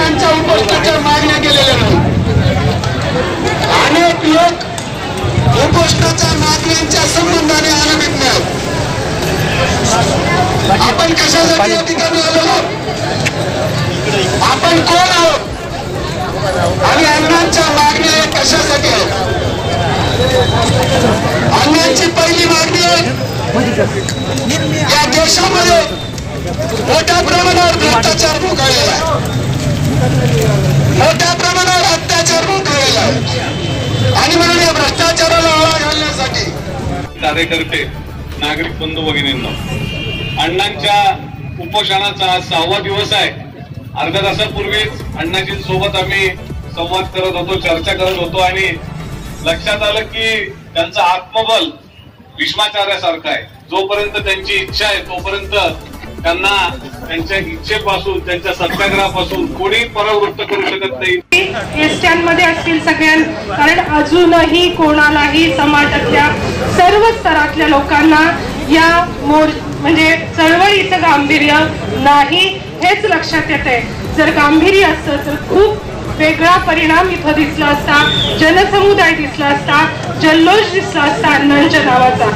पर्यंत अण्णांच्या उपोषणाच्या मागण्या केलेल्या नाही. अनेक लोक उपोषणाच्या मागण्यांच्या संबंधाने आनंदित नाही आपण कशासाठी या ठिकाणी आलो? आहोत? आपण कोण आहोत? आणि अण्णांच्या मागण्या या कशासाठी आहेत? अन्याची पहिली मागणी आहे या देशामध्ये मोठ्या प्रमाणावर भ्रष्टाचार भोगाळलेला आहे मोठ्या प्रमाणावर अत्याचार भोगाळलेला आहे आणि म्हणून या भ्रष्टाचाराला आळा घालण्यासाठी. कार्यकर्ते नागरिक बंधू भगिनींना अण्णांच्या उपोषणाचा आज सहावा दिवस आहे. अर्ध्या तासापूर्वीच अण्णाजी सोबत आम्ही संवाद करत होतो चर्चा करत होतो आणि लक्षात आलं की त्यांचं आत्मबल भीष्माचार्यासारखं आहे. जोपर्यंत त्यांची इच्छा आहे तोपर्यंत त्यांना त्यांच्या इच्छेपासून त्यांच्या सत्याग्रहापासून कोणी परावृत्त करू शकत नाही. एसट्यांमध्ये असतील सगळ्यां कारण अजूनही कोणालाही समाजातल्या सर्व स्तरातल्या लोकांना या मोर म्हणजे चळवळीचं गांभीर्य नाही हेच लक्षात येते जर गांभीर्य असतं तर खूप वेगळा परिणाम इथं दिसला असता जनसमुदाय दिसला असता जल्लोष दिसला असता अण्णांच्या नावाचा.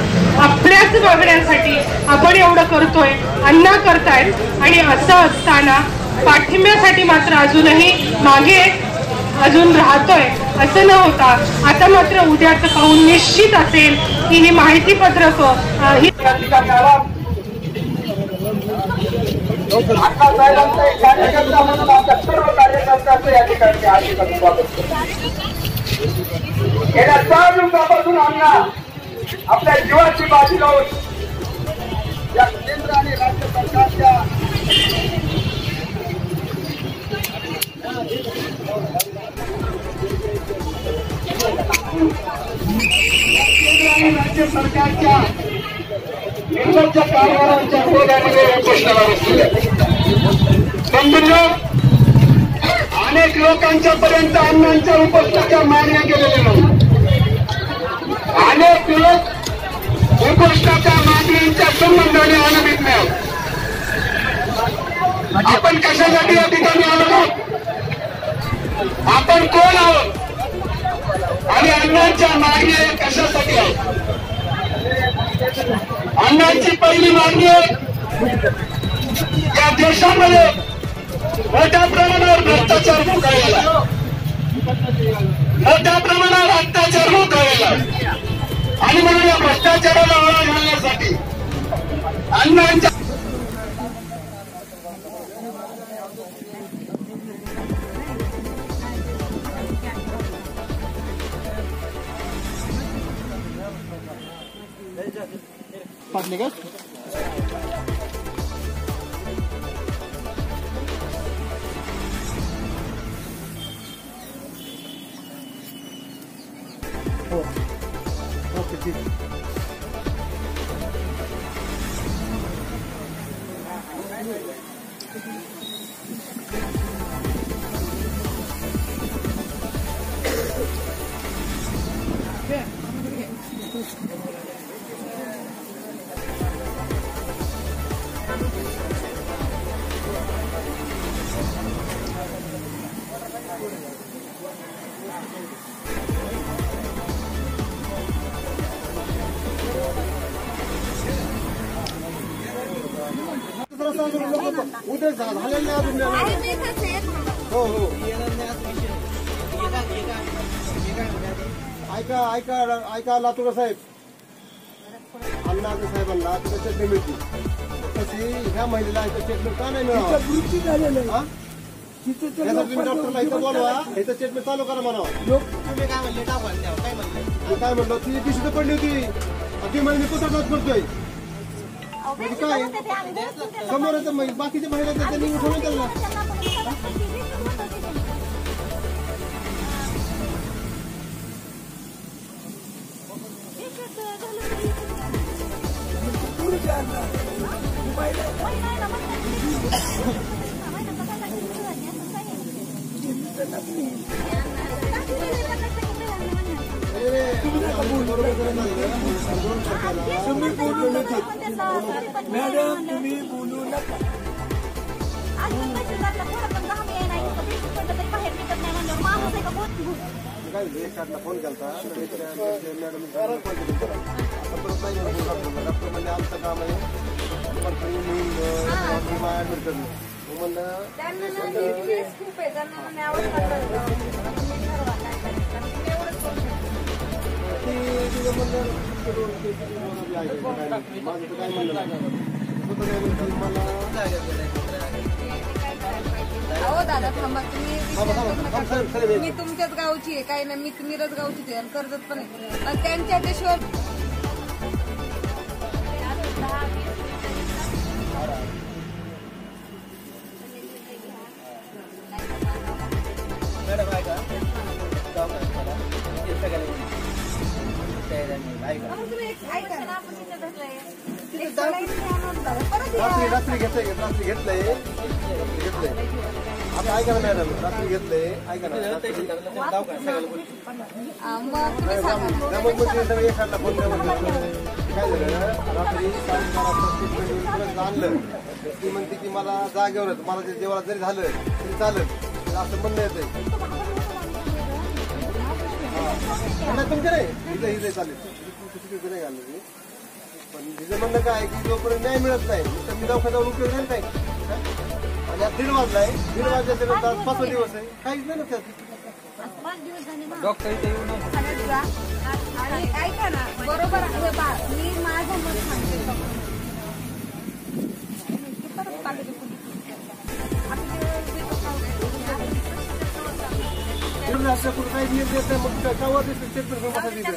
आपल्याच मागण्यांसाठी आपण एवढं करतोय. अण्णा करतायत. आणि असं असताना पाठिंब्यासाठी मात्र अजूनही मागे अजून राहतोय. असं न होता आता मात्र उद्याचं पाहून निश्चित असेल की ही माहिती पत्रक ही म्हणून गेल्या चार दिवसापासून आपल्या जीवाची बाजी लावून या केंद्र आणि राज्य सरकारच्या केंद्र आणि राज्य सरकारच्या निर्लज्ज कारभारांच्या विरोधामध्ये उपोषणाला बंधूंनो अनेक लोकांच्या पर्यंत अण्णांच्या उपोषणाच्या मागण्या केलेल्या अनेक लोक उपोषणाच्या मागण्यांच्या संबंधाने अनभिज्ञ आहेत आपण कशासाठी या ठिकाणी आलो आहोत आपण कोण आहोत आणि अण्णांच्या मागण्या या कशासाठी आहेत अण्णांची पहिली मागणी आहे या देशामध्ये मोठ्या प्रमाणावर भ्रष्टाचार आहे. मोठ्या प्रमाणावर अत्याचार आहे. आणि समाजाला नावाला घालण्यासाठी अण्णांच्या पडले का भ्रष्टाचाराला आळा घालण्यासाठी अण्णांच्या उद्या झालेलं नाही अजून हो हो ऐका ऐका ऐका लातूर साहेब. अण्णाजी साहेबांना तिथं चटणी मिळते तशी ह्या महिलेला इथं चटणी का नाही मिळावं? हा? तुम्ही डॉक्टरला इथं बोलवा. इथं चटणी चालू करा म्हणावं. तुम्ही काय म्हणले? मी काय म्हणलो? ती तर पडली होती. ती महिने कुठं करतोय म्हणजे काय? समोर बाकीच्या महिला त्यांनी उठवून त्यांना. तुम्ही बोलू नका बाहेर निघत नाही म्हणल्यावर माणूस आहे का बोल काय एक कार्डला फोन केला तर एक मॅडम फोन केला आता परत नाही म्हणून डॉक्टर डॉक्टर म्हणजे आमचं काम आहे पण मग म्हणलं खूप आहे त्यांना माझं तर काय म्हणलं अहो दादा थांबा तुम्ही मी तुमच्याच गावची आहे काही नाही मी मिरज गावची आहे आणि कर्जत पण आहे. त्यांच्या ते शोध अहो, रात्री रात्री घेतलंय रात्री घेतलंय रात्री घेतलंय आम्ही ऐका ना मॅडम रात्री घेतलंय ऐका ना रात्री- एखादा फोन काय झालं रात्री साडेबारा आणलं ती म्हणते की मला जागेवर मला ते जरी झालं तरी चालत असं म्हणणं येतंय पण हिचं म्हणणं काय की जोपर्यंत न्याय मिळत नाही तर मी दवाखान्यावर उपयोग नाही. काय हा? आणि आज दीड वाजलाय दीड वाजल्याच्या नंतर आज पाचवा दिवस आहे. काहीच नाही ना त्यात. आणि ऐका ना बरोबर आहे. बा मी माझं मत सांगते. पूर्ण असं कुठं काही नाही मग दिसतं